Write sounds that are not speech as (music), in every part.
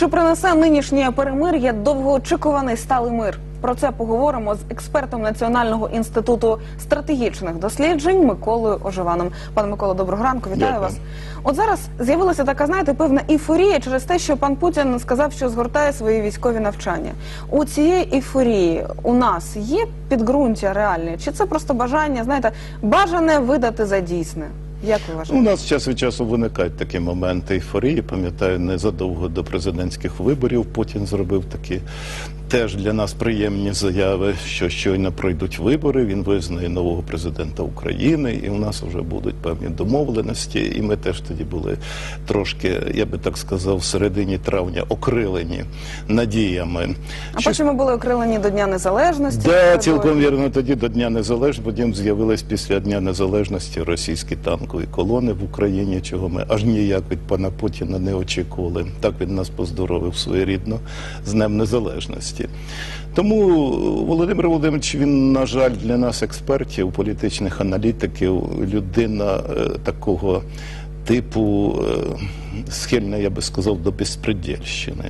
Чи принесе нинішнє перемир'я довгоочікуваний сталий мир? Про це поговоримо з експертом Національного інституту стратегічних досліджень Миколою Оживаном. Пане Миколо, доброго ранку, вітаю Дякую. вас. От зараз з'явилася така, знаєте, певна ейфорія через те, що пан Путін сказав, що згортає свої військові навчання. У цієї ейфорії у нас є підґрунтя реальне? Чи це просто бажання, знаєте, бажане видати за дійсне? Як ви У нас час від часу виникають такі моменти ейфорії. Пам'ятаю, незадовго до президентських виборів Путін зробив такі теж для нас приємні заяви, що щойно пройдуть вибори. Він визнає нового президента України, і у нас вже будуть певні домовленості. І ми теж тоді були трошки, я би так сказав, в середині травня окрилені надіями. А Що потім ми були окрилені до Дня Незалежності. Да, цілком вірно. Тоді до Дня Незалежності, потім з'явились після Дня Незалежності російські танкові колони в Україні, чого ми аж ніяк від пана Путіна не очікували. Так він нас поздоровив своєрідно з Днем Незалежності. Тому Володимир Володимирович, він, на жаль, для нас, експертів, політичних аналітиків, людина е, такого типу е, схильна, я би сказав, до безпредельщини.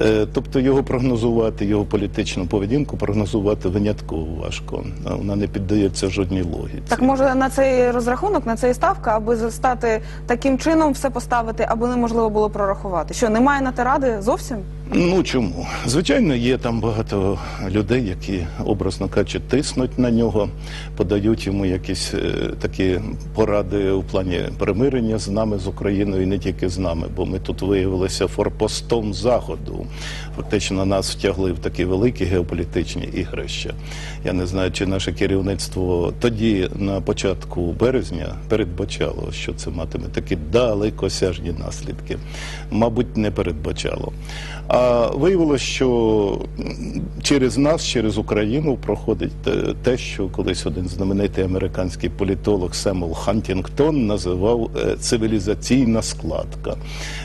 Е, Тобто його прогнозувати, його політичну поведінку прогнозувати винятково важко. Вона не піддається жодній логіці. Так може на цей розрахунок, на цей ставка, аби стати таким чином, все поставити, аби неможливо було прорахувати. Що немає на те ради зовсім? Ну чому? Звичайно, є там багато людей, які образно кажучи, тиснуть на нього, подають йому якісь е, такі поради у плані примирення з нами, з Україною, і не тільки з нами, бо ми тут виявилися форпостом заходу. Фактично нас втягли в такі великі геополітичні ігрища. Я не знаю, чи наше керівництво тоді, на початку березня, передбачало, що це матиме такі далекосяжні наслідки. Мабуть, не передбачало. А виявилося, що через нас, через Україну проходить те- що колись один знаменитий американський політолог Семел Хантінгтон називав е, цивілізаційна складка.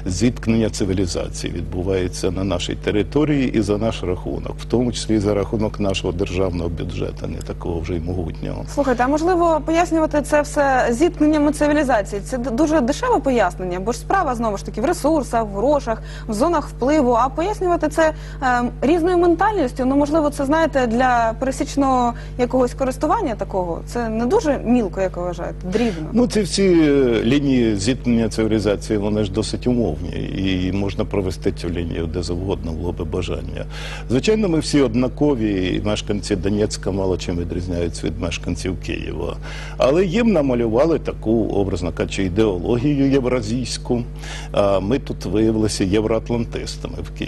Зіткнення цивілізацій відбувається на нашій території і за наш рахунок, в тому числі і за рахунок нашого державного бюджету, не такого вже й могутнього. Слухайте, а можливо пояснювати це все зіткненнями цивілізації? Це дуже дешеве пояснення, бо ж справа знову ж таки в ресурсах, в грошах, в зонах впливу. А пояснювати це е, різною ментальністю. Ну можливо, це знаєте для пересічного якогось користування такого. Це не дуже мілко, як ви вважаєте, дрібно. Ну, ці всі е, лінії зіткнення цивілізації, вони ж досить умовні, і можна провести цю лінію де завгодно було би бажання. Звичайно, ми всі однакові, і мешканці Донецька мало чим відрізняються від мешканців Києва. Але їм намалювали таку, образно кажучи, ідеологію євразійську. А ми тут виявилися євроатлантистами в Києві.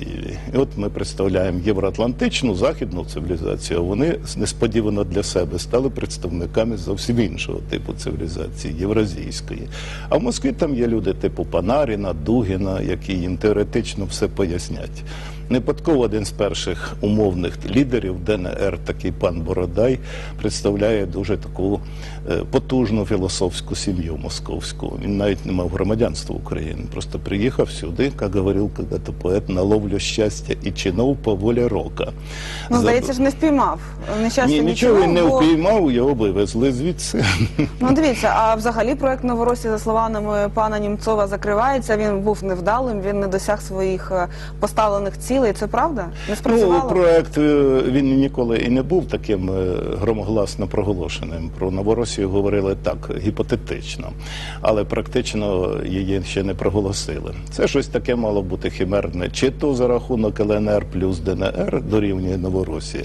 І от ми представляємо євроатлантичну західну цивілізацію. а Вони несподівано для себе стали представниками зовсім іншого типу цивілізації, євразійської. А в Москві там є люди типу Панаріна, Дугіна, які їм теоретично все пояснять. Непадково один з перших умовних лідерів ДНР, такий пан Бородай, представляє дуже таку е, потужну філософську сім'ю московську. Він навіть не мав громадянства України, просто приїхав сюди, як говорив когда-то поет, на ловлю щастя і чинов по волі рока. Ну здається ж, не впіймав. Ні, нічого він не бо- впіймав, його вивезли звідси. Ну дивіться, а взагалі проект Новоросії, за словами пана Німцова, закривається. Він був невдалим, він не досяг своїх е, поставлених цілей. Це правда? Не Ну, проект е, він ніколи і не був таким е, громогласно проголошеним. Про Новоросію говорили так гіпотетично, але практично її ще не проголосили. Це щось таке мало бути химерне, чи то за рахунок ЛНР плюс ДНР дорівнює Новоросія,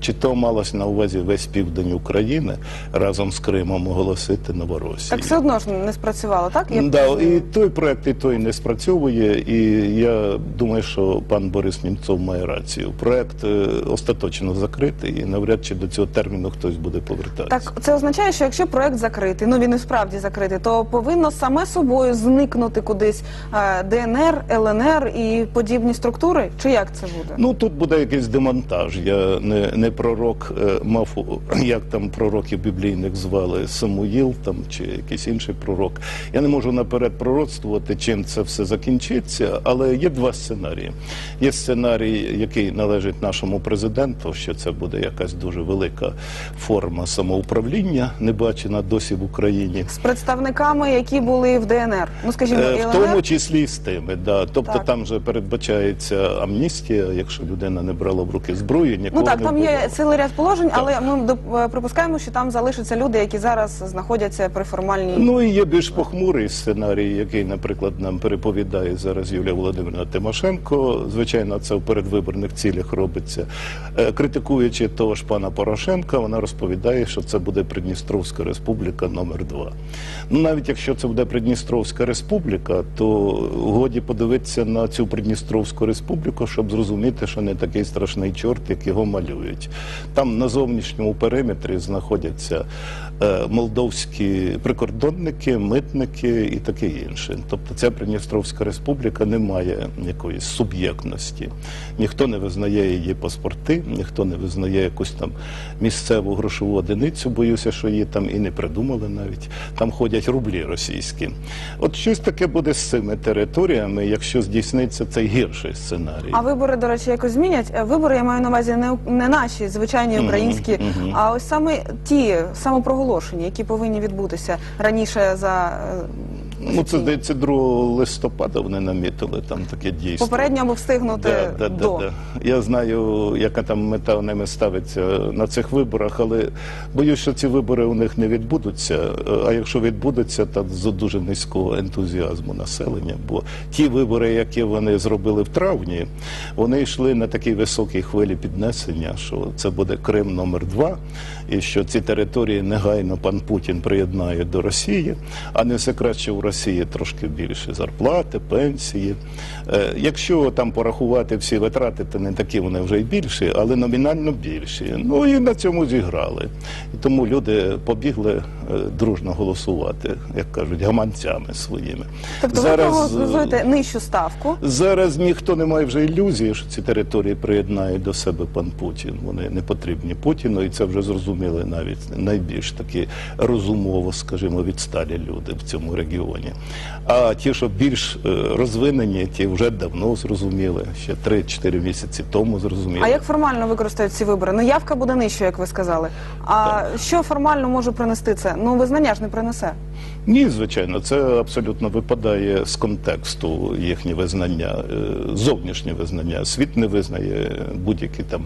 чи то малось на увазі весь південь України разом з Кримом оголосити Новоросію. Так все одно ж не спрацювало, так? Я- Да, і той проект, і той не спрацьовує. І я думаю, що пан Борис Німцов має рацію. Проект е, остаточно закритий, і навряд чи до цього терміну хтось буде повертатися. Так, це означає, що якщо проект закритий, ну він і справді закритий, то повинно саме собою зникнути кудись е, ДНР, ЛНР і подібні структури. Чи як це буде? Ну тут буде якийсь демонтаж. Я не, не пророк е, мав, (clears throat) як там пророків біблійних звали Самуїл там чи якийсь інший пророк. Я не можу наперед пророцтвувати, чим це все закінчиться, але є два сценарії. Є сценарій, який належить нашому президенту, що це буде якась дуже велика форма самоуправління, не бачена досі в Україні. З представниками, які були в ДНР. Ну, скажімо, Е, В тому числі з тими, да. Тобто Так. там же передбачається амністія, якщо людина не брала в руки зброю, нікого Ну так, не там є цілий ряд положень, але ми е, припускаємо, що там залишаться люди, які зараз знаходяться при формальній. Ну і є більш похмурий сценарій, який, наприклад, нам переповідає зараз Юлія Володимирівна Тимошенко. Звичайно, це в передвиборних цілях робиться. Е, Критикуючи того ж пана Порошенка, вона розповідає, що це буде Придністровська республіка номер 2 Ну навіть якщо це буде Придністровська республіка, то годі подивитися на цю Придністровську республіку, щоб зрозуміти, що не такий страшний чорт, як його малюють. Там на зовнішньому периметрі знаходяться молдовські прикордонники, митники і таке інше. Тобто ця Придністровська республіка не має якоїсь суб'єктності. Ніхто не визнає її паспорти, ніхто не визнає якусь там місцеву грошову одиницю. Боюся, що її там і не придумали навіть. Там ходять рублі російські. От щось таке буде з цими територіями, якщо здійсниться цей гірший сценарій. А вибори, до речі, якось змінять. Е, Вибори я маю на увазі не, не наші звичайні українські, а ось саме ті самопроголошені, які повинні відбутися раніше за е, Ну, це здається, 2 листопада вони намітили там таке дійство. попередньо або встигнути Да, да, до. да, да. Я знаю, яка там мета у ними ставиться на цих виборах, але боюсь, що ці вибори у них не відбудуться. А якщо відбудуться, то з дуже низького ентузіазму населення. Бо ті вибори, які вони зробили в травні, вони йшли на такій високій хвилі піднесення, що це буде Крим номер два, і що ці території негайно пан Путін приєднає до Росії, а не все краще в Росії трошки більше зарплати, пенсії. Е, Якщо там порахувати всі витрати, то не такі вони вже й більші, але номінально більші. Ну і на цьому зіграли. І тому люди побігли е, дружно голосувати, як кажуть, гаманцями своїми. Тобто ви проголосуєте нижчу ставку. Зараз ніхто не має вже ілюзії, що ці території приєднає до себе пан Путін. Вони не потрібні Путіну, і це вже зрозуміли навіть найбільш такі розумово, скажімо, відсталі люди в цьому регіоні. А ті, що більш е, розвинені, ті вже давно зрозуміли, ще 3-4 місяці тому зрозуміли. А як формально використають ці вибори? Ну, явка буде нижче, як ви сказали. А що формально може принести це? Ну, визнання ж не принесе. Ні, звичайно, це абсолютно випадає з контексту їхнє визнання, е, зовнішнє визнання. Світ не визнає будь-які там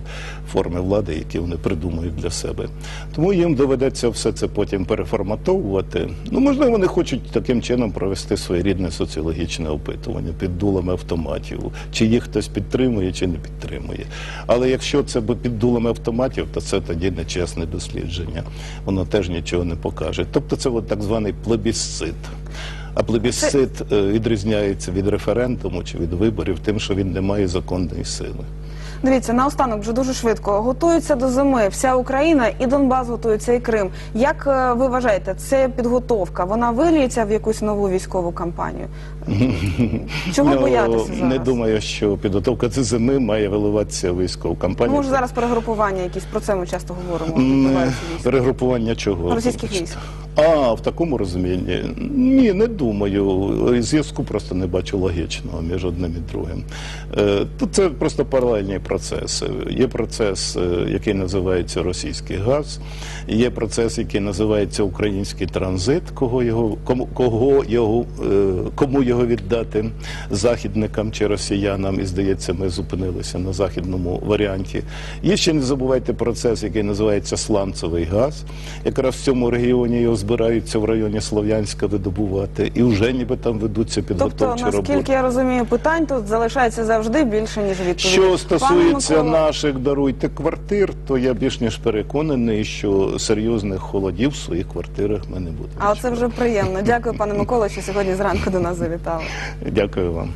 форми влади, які вони придумують для себе. Тому їм доведеться все це потім переформатовувати. Ну, можливо, вони хочуть таким чином провести своєрідне соціологічне опитування під дулами автоматів, чи їх хтось підтримує, чи не підтримує. Але якщо це під дулами автоматів, то це тоді нечесне дослідження. Воно теж нічого не покаже. Тобто це от так званий плебісцит. А плебісцит е, відрізняється від референдуму чи від виборів тим, що він не має законної сили. Дивіться, наостанок вже дуже швидко. Готуються до зими вся Україна і Донбас готується, і Крим. Як е, ви вважаєте, це підготовка? Вона виліється в якусь нову військову кампанію? (laughs) Чого боятися зараз? Ну, Не думаю, що підготовка до зими має виливатися в військову Ну, кампанію. Може зараз перегрупування якісь про це ми часто говоримо. М. Перегрупування чого? Російських військ. А, в такому розумінні? Ні, не думаю. Зв'язку просто не бачу логічного між одним і другим. Е, Тут це просто паралельні процеси. Є процес, е, який називається російський газ, є процес, який називається український транзит, кого його, кому, кого його, е, кому його віддати західникам чи росіянам. І здається, ми зупинилися на західному варіанті. Є ще не забувайте процес, який називається сланцевий газ. Якраз в цьому регіоні його збираються в районі Слов'янська видобувати, і вже ніби там ведуться підготовчі Тобто, наскільки я розумію, питань тут залишається завжди більше, ніж відповідей. Що стосується наших даруйте квартир, то я більш ніж переконаний, що серйозних холодів в своїх квартирах ми не будемо. А це вже приємно. Дякую, пане (laughs) Микола, що сьогодні зранку до нас завітали. Дякую вам.